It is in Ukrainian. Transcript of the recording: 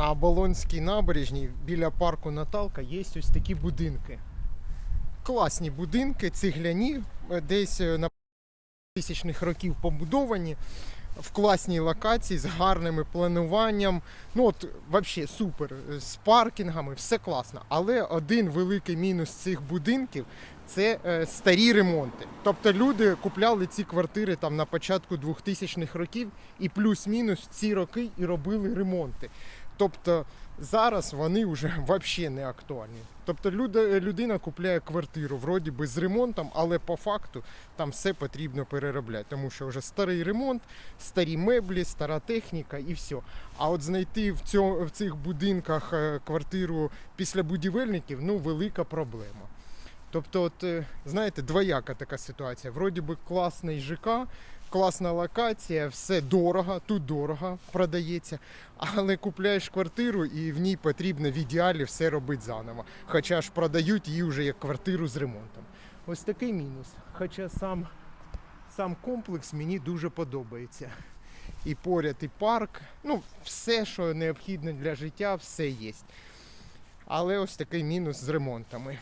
на Оболонській набережній біля парку Наталка є ось такі будинки. Класні будинки, цегляні, е, десь е, на тисячних років побудовані, в класній локації з гарним плануванням. Ну от взагалі супер. е, З паркінгами, все класно. Але один великий мінус цих будинків це старі ремонти. Тобто люди купляли ці квартири там на початку 2000-х років і плюс-мінус ці роки і робили ремонти. Тобто зараз вони вже взагалі не актуальні. Тобто людина купляє квартиру вроді би з ремонтом, але по факту там все потрібно переробляти, тому що вже старий ремонт, старі меблі, стара техніка і все. А от знайти в, цьому, в цих будинках е, квартиру після будівельників ну велика проблема. Тобто, от, е, знаєте, двояка така ситуація. Вроді би класний ЖК, класна локація, все дорого, тут дорого продається, але купляєш квартиру і в ній потрібно в ідеалі все робити заново. Хоча ж продають її вже як квартиру з ремонтом. Ось такий мінус. Хоча сам, сам комплекс мені дуже подобається. І поряд, і парк. Ну, все, що необхідне для життя, все є. Але ось такий мінус з ремонтами.